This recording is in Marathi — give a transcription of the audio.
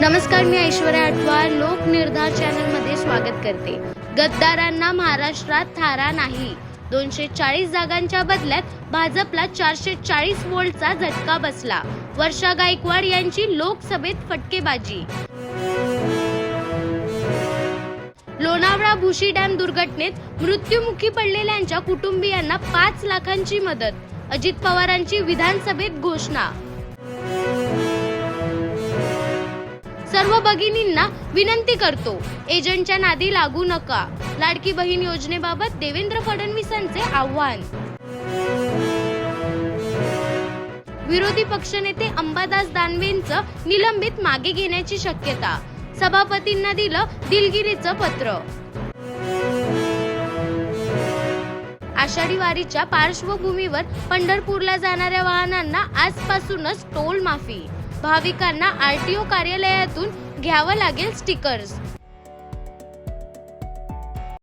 नमस्कार मी ऐश्वर्या अटवार लोकनिर्धार चॅनलमध्ये स्वागत करते. गद्दारांना महाराष्ट्रात थारा नाही. दोनशे चाळीस जागांच्या बदल्यात भाजपला चारशे चाळीस वोल्टचा झटका बसला. वर्षा गायकवाड यांची लोकसभेत फटकेबाजी. लोणावळा भुशी डॅम दुर्घटनेत मृत्युमुखी पडलेल्यांच्या कुटुंबियांना पाच लाखांची मदत. अजित पवारांची विधानसभेत घोषणा. सर्व भगिनींना विनंती करतो एजंटच्या नादी लागू नका. लाडकी बहीण योजनेबाबत देवेंद्र फडणवीसांचे आव्हान. विरोधी पक्षनेते अंबादास दानवेंचं निलंबित मागे घेण्याची शक्यता. सभापतींना दिलं दिलगिरीचं पत्र. आषाढी वारीच्या पार्श्वभूमीवर पंढरपूरला जाणाऱ्या वाहनांना आजपासूनच टोल माफी. भाविकांना आरटीओ कार्यालयातून घ्यावं लागेल स्टिकर्स.